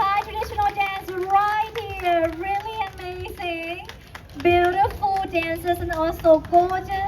Thai traditional dance right here. Really amazing. Beautiful dancers and also gorgeous